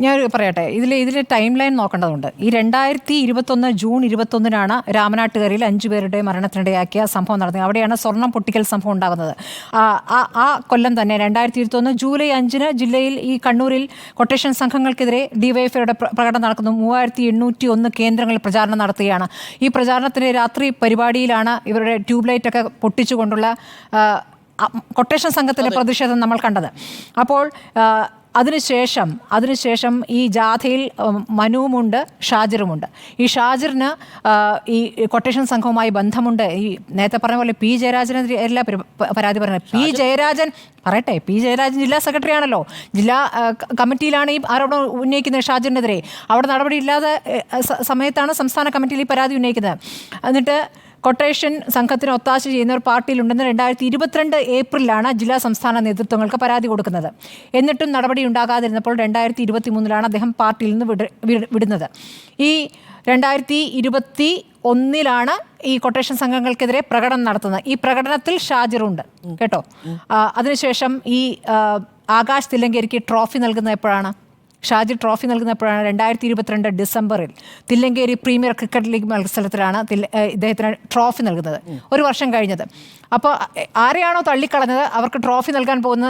ഞാൻ പറയട്ടെ ഇതിൽ ഇതിൽ ടൈം ലൈൻ നോക്കേണ്ടതുണ്ട്. ഈ രണ്ടായിരത്തി ഇരുപത്തൊന്ന് ജൂൺ ഇരുപത്തൊന്നിനാണ് രാമനാട്ടുകരയിൽ അഞ്ചു പേരുടെ മരണത്തിനിടയാക്കിയ സംഭവം നടന്നത്. അവിടെയാണ് സ്വർണം പൊട്ടിക്കൽ സംഭവം ഉണ്ടാകുന്നത്. ആ, കൊല്ലം തന്നെ രണ്ടായിരത്തി ഇരുപത്തൊന്ന് ജൂലൈ അഞ്ചിന് ജില്ലയിൽ ഈ കണ്ണൂരിൽ കൊട്ടേഷൻ സംഘങ്ങൾക്കെതിരെ ഡിവൈഎഫ്ഐയുടെ പ്രകടനം നടക്കുന്നു. മൂവായിരത്തി എണ്ണൂറ്റി ഒന്ന് കേന്ദ്രങ്ങളിൽ പ്രചാരണം നടത്തുകയാണ്. ഈ പ്രചാരണത്തിന് രാത്രി പരിപാടിയിലാണ് ഇവരുടെ ട്യൂബ് ലൈറ്റ് ഒക്കെ പൊട്ടിച്ചുകൊണ്ടുള്ള കൊട്ടേഷൻ സംഘത്തിന്റെ പ്രതിഷേധം നമ്മൾ കണ്ടത്. അപ്പോൾ അതിനുശേഷം അതിനുശേഷം ഈ ജാഥയിൽ മനുവുമുണ്ട് ഷാജിറുമുണ്ട്. ഈ ഷാജിറിന് ഈ കൊട്ടേഷൻ സംഘവുമായി ബന്ധമുണ്ട്. ഈ നേരത്തെ പറഞ്ഞ പോലെ പി ജയരാജനെതിരെ എല്ലാ പര- പ- പരാതി പറഞ്ഞത്. പി ജയരാജൻ പറയട്ടെ പി ജയരാജൻ ജില്ലാ സെക്രട്ടറി ആണല്ലോ ജില്ലാ കമ്മിറ്റിയിലാണ് ഈ ആരോപണം ഉന്നയിക്കുന്നത് ഷാജിറിനെതിരെ. അവിടെ നടപടിയില്ലാതെ സമയത്താണ് സംസ്ഥാന കമ്മിറ്റിയിൽ ഈ പരാതി ഉന്നയിക്കുന്നത്. എന്നിട്ട് കൊട്ടേഷൻ സംഘത്തിന് ഒത്താശ ചെയ്യുന്ന ഒരു പാർട്ടിയിലുണ്ടെന്ന് രണ്ടായിരത്തി ഇരുപത്തിരണ്ട് ഏപ്രിലാണ് ജില്ലാ സംസ്ഥാന നേതൃത്വങ്ങൾക്ക് പരാതി കൊടുക്കുന്നത്. എന്നിട്ടും നടപടി ഉണ്ടാകാതിരുന്നപ്പോൾ രണ്ടായിരത്തി ഇരുപത്തി മൂന്നിലാണ് അദ്ദേഹം പാർട്ടിയിൽ നിന്ന് വിട വിട- വിടുന്നത്. ഈ രണ്ടായിരത്തി ഇരുപത്തി ഒന്നിലാണ് ഈ കൊട്ടേഷൻ സംഘങ്ങൾക്കെതിരെ പ്രകടനം നടത്തുന്നത്. ഈ പ്രകടനത്തിൽ ഷാജിറുണ്ട്. കേട്ടോ? അതിനുശേഷം ഈ ആകാശ് തില്ലങ്കേരിക്ക് ട്രോഫി നൽകുന്നത് എപ്പോഴാണ്? ഷാജി ട്രോഫി നൽകുന്നപ്പോഴാണ് രണ്ടായിരത്തി ഇരുപത്തിരണ്ട് ഡിസംബറിൽ തില്ലങ്കേരി പ്രീമിയർ ക്രിക്കറ്റ് ലീഗ് മത്സരത്തിലാണ് ഇദ്ദേഹത്തിന് ട്രോഫി നൽകുന്നത്. ഒരു വർഷം കഴിഞ്ഞത്. അപ്പോൾ ആരെയാണോ തള്ളിക്കളഞ്ഞത്? അവർക്ക് ട്രോഫി നൽകാൻ പോകുന്ന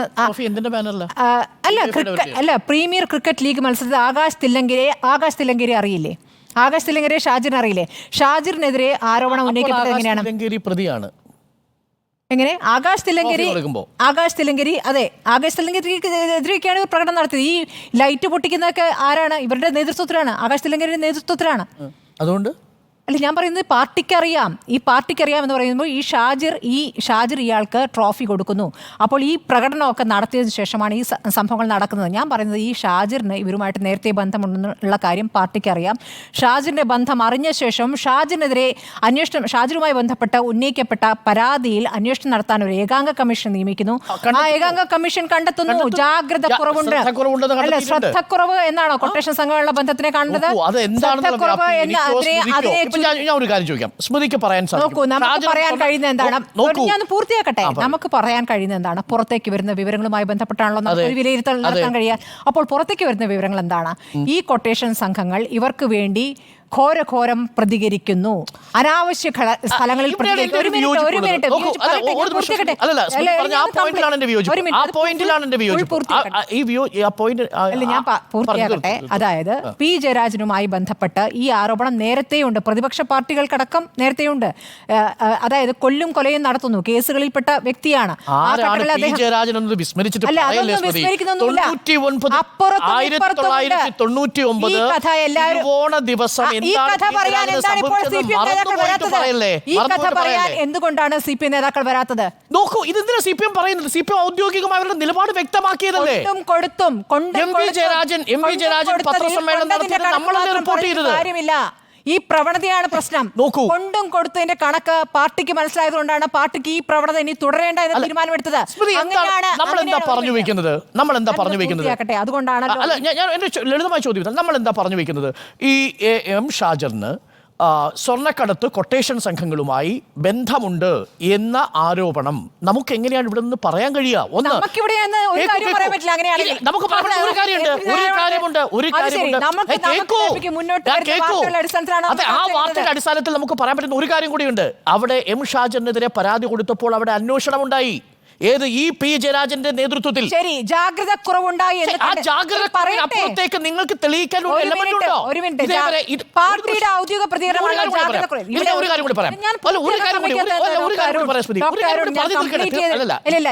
അല്ല അല്ല പ്രീമിയർ ക്രിക്കറ്റ് ലീഗ് മത്സരത്തിൽ ആകാശ് തില്ലങ്കേരി ആകാശ് തില്ലങ്കേരി അറിയില്ലേ? ആകാശ് തില്ലങ്കേരി ഷാജിൻ അറിയില്ലേ ഷാജിറിനെതിരെ ആരോപണം ഉന്നയിക്കപ്പെട്ടത് എങ്ങനെയാണ്? പ്രതിയാണ്. എങ്ങനെ? ആകാശ് തില്ലങ്കരി. ആകാശ് തില്ലങ്കരി അതെ ആകാശ് തില്ലങ്കരിക്കെതിരെയൊക്കെയാണ് ഇവർ പ്രകടനം നടത്തിയത്. ഈ ലൈറ്റ് പൊട്ടിക്കുന്നതൊക്കെ ആരാണ്? ഇവരുടെ നേതൃത്വത്തിലാണ്. ആകാശ് തില്ലങ്കരിയുടെ നേതൃത്വത്തിലാണ് അതുകൊണ്ട്? അല്ല ഞാൻ പറയുന്നത് പാർട്ടിക്കറിയാം. ഈ പാർട്ടിക്കറിയാം എന്ന് പറയുമ്പോൾ ഈ ഷാജിർ ഈ ഷാജിർ ഇയാൾക്ക് ട്രോഫി കൊടുക്കുന്നു. അപ്പോൾ ഈ പ്രകടനമൊക്കെ നടത്തിയതിനു ശേഷമാണ് ഈ സംഭവങ്ങൾ നടക്കുന്നത്. ഞാൻ പറയുന്നത് ഈ ഷാജിറിന് ഇവരുമായിട്ട് നേരത്തെ ബന്ധമുണ്ടെന്നുള്ള കാര്യം പാർട്ടിക്കറിയാം. ഷാജിറിന്റെ ബന്ധം അറിഞ്ഞ ശേഷം ഷാജിനെതിരെ അന്വേഷണം ഷാജിറുമായി ബന്ധപ്പെട്ട ഉന്നയിക്കപ്പെട്ട പരാതിയിൽ അന്വേഷണം നടത്താൻ ഒരു ഏകാംഗ കമ്മീഷൻ നിയമിക്കുന്നു. ആ ഏകാംഗ കമ്മീഷൻ കണ്ടെത്തുന്നു. ജാഗ്രത കുറവുണ്ട്. അല്ല ശ്രദ്ധക്കുറവ് എന്നാണോ കൊട്ടേഷൻ സംഘമുള്ള ബന്ധത്തിനെ കണ്ടത് ശ്രദ്ധക്കുറവ് എന്ന് അതിനെ അതിനെ ഞാൻ ഞാൻ ഒരു കാര്യം ചോദിക്കാം. സ്മൃതിക്ക് പറയാൻ സാധിക്കും. നോക്കൂ നമുക്ക് പറയാൻ കഴിയുന്ന എന്താണ്? ഞാൻ പൂർത്തിയാക്കട്ടെ. നമുക്ക് പറയാൻ കഴിയുന്ന എന്താണ്? പുറത്തേക്ക് വരുന്ന വിവരങ്ങളുമായി ബന്ധപ്പെട്ടാണല്ലോ നമുക്ക് ഒരു വിലയിരുത്തൽ നടത്താൻ കഴിയാൻ അപ്പോൾ പുറത്തേക്ക് വരുന്ന വിവരങ്ങൾ എന്താണ്? ഈ കൊട്ടേഷൻ സംഘങ്ങൾ ഇവർക്ക് വേണ്ടി ഘോരഘോരം പ്രതികരിക്കുന്നു. അനാവശ്യ സ്ഥലങ്ങളിൽ പൂർത്തിയാകട്ടെ അതായത് പി. ജയരാജനുമായി ബന്ധപ്പെട്ട് ഈ ആരോപണം നേരത്തെയുണ്ട്. പ്രതിപക്ഷ പാർട്ടികൾക്കടക്കം നേരത്തെയുണ്ട്. അതായത് കൊല്ലും കൊലയും നടത്തുന്നു. കേസുകളിൽപ്പെട്ട വ്യക്തിയാണ്. അപ്പുറത്തും ഈ കഥ എല്ലാവരും- ദിവസം ഈ കഥ പി. പറയാൻ എന്താണ് ഇപ്പോൾ സി പി എം നേതാക്കൾ വരാത്തത്? ഈ കഥ പറയാൻ എന്തുകൊണ്ടാണ് സി പി എം നേതാക്കൾ വരാത്തത്? നോക്കൂ ഇതെന്തിനാ സി പി എം പറയുന്നത്? സി പി എം ഔദ്യോഗികമായി അവരുടെ നിലപാട് വ്യക്തമാക്കിയതല്ലേ? കൊടുത്തും കൊണ്ടും എം വി കൊടുത്തും, ജയരാജൻ, എം വി കൊണ്ടും ജയരാജൻ പത്രസമ്മേളനം നടത്തിയത് നമ്മളല്ലേ റിപ്പോർട്ട് ചെയ്തത്? കാര്യമില്ല. ഈ പ്രവണതയാണ് പ്രശ്നം. നോക്കൂ. കൊണ്ടും കൊടുത്തതിന്റെ കണക്ക് പാർട്ടിക്ക് മനസ്സിലായതുകൊണ്ടാണ് പാർട്ടിക്ക് ഈ പ്രവണത ഇനി തുടരേണ്ട എന്ന് തീരുമാനമെടുത്തത്. നമ്മൾ എന്താ പറഞ്ഞു. വെക്കുന്നത്? നമ്മൾ എന്താ പറഞ്ഞു വെക്കുന്നത്? അതുകൊണ്ടാണ് അല്ല ഞാൻ ലളിതമായ ചോദ്യം നമ്മൾ എന്താ പറഞ്ഞു വെക്കുന്നത്? ഈ എ എം ഷാജറിന് സ്വർണക്കടത്ത് കൊട്ടേഷൻ സംഘങ്ങളുമായി ബന്ധമുണ്ട് എന്ന ആരോപണം. നമുക്ക് എങ്ങനെയാണ് ഇവിടെ നിന്ന് പറയാൻ കഴിയുക ഒന്ന് നമുക്ക് ഒരു കാര്യമുണ്ട്. ഒരു കാര്യമുണ്ട് ഒരു കാര്യമുണ്ട്. അതെ ആ വാർത്തയുടെ അടിസ്ഥാനത്തിൽ നമുക്ക് പറയാൻ പറ്റുന്ന ഒരു കാര്യം കൂടിയുണ്ട്. അവിടെ എം ഷാജനെതിരെ പരാതി കൊടുത്തപ്പോൾ അവിടെ അന്വേഷണം ഉണ്ടായി ഏത് ഈ പി ജയരാജന്റെ നേതൃത്വത്തിൽ? ശരി ജാഗ്രത കുറവുണ്ടായി. അപ്പുറത്തേക്ക് നിങ്ങൾക്ക് തെളിയിക്കാൻ ഒരു മിനിറ്റ്, പാർട്ടിയുടെ ഔദ്യോഗിക പ്രതികരണമാണ്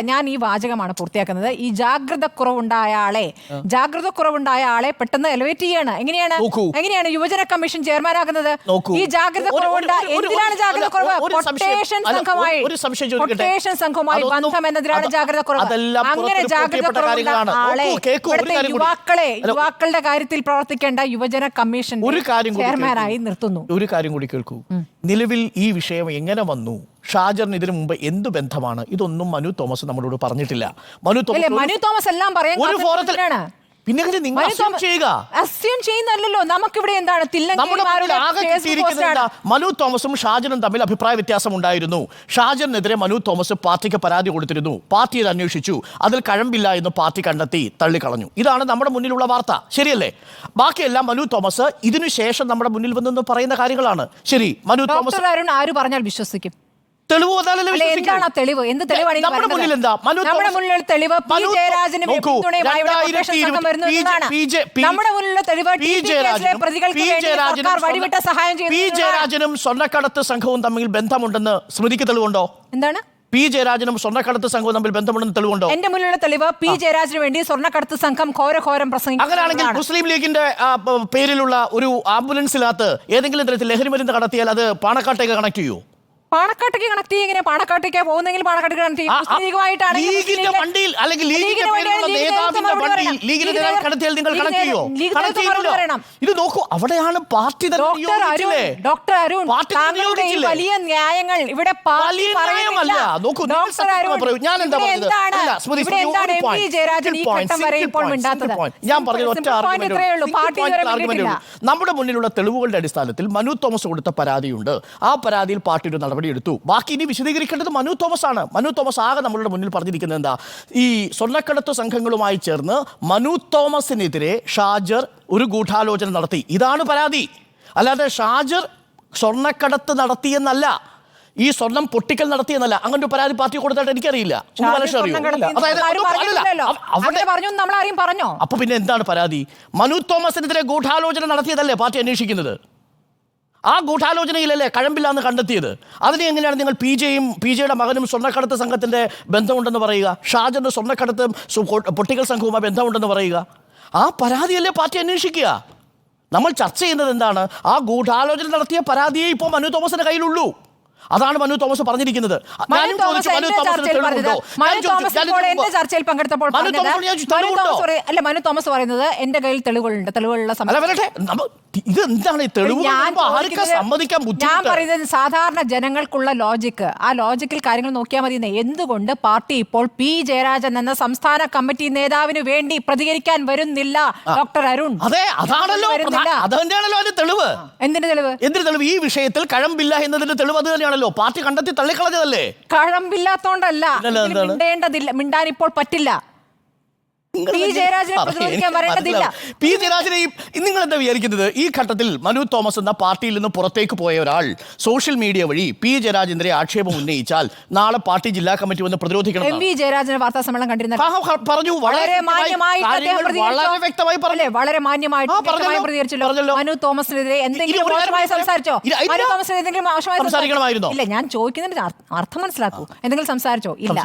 ഞാൻ ഈ വാചകമാണ് പൂർത്തിയാക്കുന്നത്. ഈ ജാഗ്രത കുറവുണ്ടായ ആളെ ജാഗ്രത കുറവുണ്ടായ ആളെ പെട്ടെന്ന് എലവേറ്റ് ചെയ്യാണ്. എങ്ങനെയാണ്? എങ്ങനെയാണ് യുവജന കമ്മീഷൻ ചെയർമാനാകുന്നത്. ഈ ജാഗ്രത ഒരു- ഒരു- കുറവുണ്ട ഒരു- ഒരു- എന്തിനാണ് ജാഗ്രത കുറവ് സംഘവുമായി അതൊന്നും- ബന്ധം എന്നതിനാണ് ജാഗ്രത കുറവ്? അങ്ങനെ ജാഗ്രത ഇവിടുത്തെ യുവാക്കളെ യുവാക്കളുടെ കാര്യത്തിൽ പ്രവർത്തിക്കേണ്ട യുവജന കമ്മീഷൻ ഒരു കാര്യം ചെയർമാനായി. നിർത്തുന്നു. ഒരു കാര്യം കൂടി കേൾക്കൂ. നിലവിൽ ഈ വിഷയം എങ്ങനെ വന്നു? ഷാജറിന് ഇതിനു മുമ്പ് എന്ത് ബന്ധമാണ്? ഇതൊന്നും മനു തോമസ് നമ്മളോട് പറഞ്ഞിട്ടില്ല. മനു തോമസ് മനു തോമസ് എല്ലാം പറയാൻ ഒരു കാത്തിരിക്കുന്നവരാണ്. പിന്നെ എങ്ങനെ നിങ്ങൾ അസ്യൂം assume ചെയ്യുക? അസ്യൂം ചെയ്യുന്നല്ലോ നമുക്കിവിടെ എന്താണ്? നമ്മുടെ മുന്നിൽ ആകെ തില്ലങ്കേരിമാരുടെ കിട്ടിയിരിക്കുന്നത് മനു തോമസും ഷാജനും തമ്മിൽ അഭിപ്രായ വ്യത്യാസം ഉണ്ടായിരുന്നു. ഷാജനെതിരെ മനു തോമസ് പാർട്ടിക്ക് പരാതി കൊടുത്തിരുന്നു. പാർട്ടി ഇത് അന്വേഷിച്ചു. അതിൽ കഴമ്പില്ല എന്ന് പാർട്ടി കണ്ടെത്തി തള്ളിക്കളഞ്ഞു. ഇതാണ് നമ്മുടെ മുന്നിലുള്ള വാർത്ത. ശരിയല്ലേ? ബാക്കിയെല്ലാം മനു തോമസ് ഇതിനുശേഷം നമ്മുടെ മുന്നിൽ വന്നെന്ന് പറയുന്ന കാര്യങ്ങളാണ്. ശരി മനു തോമസ് ഡോക്ടർ അരുൺ ആര് പറഞ്ഞാൽ വിശ്വസിക്കും? തെളിവ് വന്നാലല്ലേ അല്ലെ വിശ്വസിക്കൂ. എന്താണ് ആ തെളിവ്? എന്ത് തെളിവാണ് ഇനി നമ്മുടെ വരുന്നത്? മുന്നിൽ എന്താ? മനു നമ്മുടെ തോമസ്- മുന്നിലുള്ള തെളിവ് പി മനു- ജയരാജന് നോക്കൂ, പിന്തുണയുമായി ഇവിടെ കൊട്ടേഷൻ 2020 സംഘം വരുന്നു പി ജെ- എന്നതാണ്. പി ജെ- പി- നമ്മുടെ മുന്നിലുള്ള തെളിവ് പി ടി പി കേസിലെ ജയരാജനും പ്രതികൾക്ക് പി വേണ്ടി ജയരാജനും സർക്കാർ വഴിവിട്ട സഹായം പി ചെയ്യുന്നു എന്നതാണ്. ജയരാജനും സ്വർണക്കടത്ത് സംഘവും തമ്മിൽ ബന്ധമുണ്ടെന്ന് സ്മൃതിക്ക് തെളിവുണ്ടോ? എന്താണ്? പി ജയരാജനും സ്വർണക്കടത്ത് സംഘവും തമ്മിൽ ബന്ധമുണ്ടെന്ന് തെളിവുണ്ടോ? എന്റെ മുന്നിലുള്ള തെളിവ് പി ജയരാജന് വേണ്ടി സ്വർണക്കടത്ത് സംഘം ഘോരഘോരം അങ്ങനെയാണെങ്കിൽ പ്രസംഗിക്കുന്നതാണ് മുസ്ലിം ലീഗിന്റെ ആ, പ- പേരിലുള്ള ഒരു ആംബുലൻസിനകത്ത് ഏതെങ്കിലും തരത്തിൽ ലഹരി മരുന്ന് കടത്തിയാൽ അത് പാണക്കാട്ടേക്ക് കണക്ട് ചെയ്യൂ? പാണക്കാട്ടേക്ക് കണക്ട് ചെയ്യും എങ്ങനെ പാണക്കാട്ടേക്ക് പോകുന്നെങ്കിൽ പാണക്കാട്ടേക്ക് കണക്ട് ചെയ്യും. ലീഗിന്റെ വണ്ടിയിൽ അല്ലെങ്കിൽ ലീഗിന്റെ നേതാവിന്റെ നേതൃത്വം വണ്ടിയിൽ മറുപടി ലീഗിന്റെ നേതാവ് കടത്തിയാൽ നിങ്ങൾ കണക്ട് ചെയ്യോ? കണക്ട്. ഇത് നോക്കൂ അവിടെയാണ് party doctor Arun doctor Arun party താങ്കളുടെ ഈ വലിയ ന്യായങ്ങൾ ഇവിടെ പാർട്ടി പറയുന്നില്ല. നോക്കൂ, നിങ്ങൾ ഡോക്ടർ അരുൺ, ഞാൻ എന്താ പറഞ്ഞത്? ഇവിടെ എന്താണ് എം ജയരാജൻ ഈ ഘട്ടം വരെ simple ഇപ്പോൾ മിണ്ടാത്തത്? ഞാൻ പറഞ്ഞത് ഒറ്റ. നമ്മുടെ മുന്നിലുള്ള തെളിവുകളുടെ അടിസ്ഥാനത്തിൽ മനു തോമസ് കൊടുത്ത പരാതിയുണ്ട്. ആ പരാതിയിൽ പാർട്ടിയുടെ ഒരു നടപടിയെടുത്തു ബാക്കി ഇനി വിശദീകരിക്കേണ്ടത് മനു തോമസ് ആണ്. മനു തോമസ് ആകെ നമ്മളുടെ മുന്നിൽ പറഞ്ഞിരിക്കുന്നത് എന്താ? ഈ സ്വർണക്കടത്ത് സംഘങ്ങളുമായി ചേർന്ന് മനു തോമസിനെതിരെ ഷാജർ ഒരു ഗൂഢാലോചന നടത്തി. ഇതാണ് പരാതി. അല്ലാതെ ഷാജർ സ്വർണക്കടത്ത് നടത്തിയെന്നല്ല ഈ സ്വർണം പൊട്ടിക്കൽ നടത്തിയെന്നല്ല അങ്ങനെ ഒരു പരാതി പാർട്ടി കൊടുത്തായിട്ട് എനിക്കറിയില്ല. അപ്പൊ പിന്നെ എന്താണ് പരാതി? മനു തോമസിനെതിരെ ഗൂഢാലോചന നടത്തിയതല്ലേ പാർട്ടി അന്വേഷിക്കുന്നത്? ആ ഗൂഢാലോചനയിലല്ലേ കഴമ്പില്ലാന്ന് കണ്ടെത്തിയത്? അതിനെ എങ്ങനെയാണ് നിങ്ങൾ പി ജെയും പി ജെയുടെ മകനും സ്വർണക്കടത്ത് സംഘത്തിന്റെ ബന്ധമുണ്ടെന്ന് പറയുക? ഷാജന് സ്വർണക്കടത്തും പൊട്ടിക്കൽ സംഘവുമായി ബന്ധമുണ്ടെന്ന് പറയുക? ആ പരാതിയല്ലേ പാർട്ടി അന്വേഷിക്കുക? നമ്മൾ ചർച്ച ചെയ്യുന്നത് എന്താണ്? ആ ഗൂഢാലോചന നടത്തിയ പരാതിയെ ഇപ്പോൾ മനു തോമസിന്റെ കയ്യിലുള്ളൂ. അതാണ് മനു തോമസ് പറഞ്ഞിരിക്കുന്നത്. മനു തോമസ് എന്റെ ചർച്ചയിൽ പങ്കെടുത്തപ്പോൾ അല്ല മനു തോമസ് പറയുന്നത് എന്റെ കയ്യിൽ തെളിവുകളുണ്ട്. തെളിവുകളുള്ള സമയം വരട്ടെ തെളിവ് ആർക്കാ സമ്മതിക്കാൻ ഞാൻ പറയുന്നത് സാധാരണ ജനങ്ങൾക്കുള്ള ലോജിക്ക് ആ ലോജിക്കിൽ കാര്യങ്ങൾ നോക്കിയാൽ മതി. എന്തുകൊണ്ട് പാർട്ടി ഇപ്പോൾ പി ജയരാജൻ എന്ന സംസ്ഥാന കമ്മിറ്റി നേതാവിന് വേണ്ടി പ്രതികരിക്കാൻ വരുന്നില്ല? ഡോക്ടർ അരുൺ. അതെ അതാണല്ലോ. പ്രധാ- അതിന്റെ തെളിവ്. എന്തിന്റെ തെളിവ്? എന്തിന്റെ തെളിവ്? ഈ വിഷയത്തിൽ കഴമ്പില്ല എന്നതിന്റെ തെളിവ് അത് തന്നെയാണല്ലോ. പാർട്ടി കണ്ടെത്തി തള്ളിക്കളഞ്ഞതല്ലേ? കഴമ്പില്ലാത്തോണ്ടല്ല. മിണ്ടേണ്ടതില്ല. മിണ്ടാൻ ഇപ്പോൾ പറ്റില്ല. പി ജയരാജനെ പ്രതിരോധിക്കാൻ വരേണ്ടതില്ല. പി ജയരാജനെയും നിങ്ങൾ എന്താ വിചാരിക്കുന്നത്? ഈ ഘട്ടത്തിൽ മനു തോമസ് എന്ന പാർട്ടിയിൽ നിന്ന് പുറത്തേക്ക് പോയ ഒരാൾ സോഷ്യൽ മീഡിയ വഴി പി ജയരാജനെതിരെ ആക്ഷേപം ഉന്നയിച്ചാൽ നാളെ പാർട്ടി ജില്ലാ കമ്മിറ്റി വന്ന് പ്രതിരോധിക്കണം എം വി ജയരാജന് വാർത്താ സമ്മേളനം കണ്ടിരുന്ന പറഞ്ഞു. വളരെ വളരെ വ്യക്തമായി പറഞ്ഞു. വളരെ മാന്യമായിട്ട് പ്രതികരിച്ചല്ലോ. മനു തോമസിനെതിരെ എന്തെങ്കിലും മോശമായി സംസാരിച്ചോ. മനു തോമസിന് എന്തെങ്കിലും മോശമായി? ഇല്ല ഞാൻ ചോദിക്കുന്നതിന് അർത്ഥം മനസ്സിലാക്കൂ. എന്തെങ്കിലും സംസാരിച്ചോ? ഇല്ല.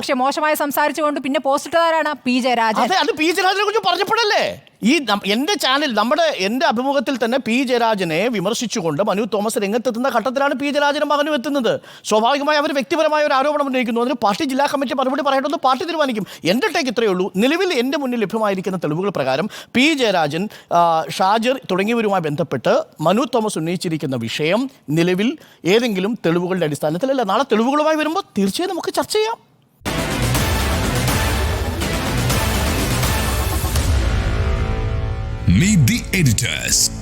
പക്ഷെ മോശമായി സംസാരിച്ചുകൊണ്ട് പിന്നെ പോസ്റ്റ് ഇട്ടതാരാണ്? പി ജയരാജൻ. അതെ അത് പി ജയരാജനെ കുറിച്ച് പറഞ്ഞപ്പോഴല്ലേ? ഈ എന്റെ ചാനൽ നമ്മുടെ എന്റെ അഭിമുഖത്തിൽ തന്നെ പി ജയരാജനെ വിമർശിച്ചുകൊണ്ട് മനു തോമസ് രംഗത്തെത്തുന്ന ഘട്ടത്തിലാണ് പി ജയരാജനും മകനും എത്തുന്നത്. സ്വാഭാവികമായി അവർ വ്യക്തിപരമായ ഒരു ആരോപണം ഉന്നയിക്കുന്നു. അതിന് പാർട്ടി ജില്ലാ കമ്മിറ്റി മറുപടി പറയേണ്ടത് പാർട്ടി തീരുമാനിക്കും. എന്റെ ടേക്ക് ഇത്രയേ ഉള്ളൂ. നിലവിൽ എന്റെ മുന്നിൽ ലഭ്യമായിരിക്കുന്ന തെളിവുകൾ പ്രകാരം പി ജയരാജൻ ആ, ഷാജിർ തുടങ്ങിയവരുമായി ബന്ധപ്പെട്ട് മനു തോമസ് ഉന്നയിച്ചിരിക്കുന്ന വിഷയം നിലവിൽ ഏതെങ്കിലും തെളിവുകളുടെ അടിസ്ഥാനത്തിലല്ല. നാളെ തെളിവുകളുമായി വരുമ്പോൾ തീർച്ചയായും നമുക്ക് ചർച്ച ചെയ്യാം. Meet the editors.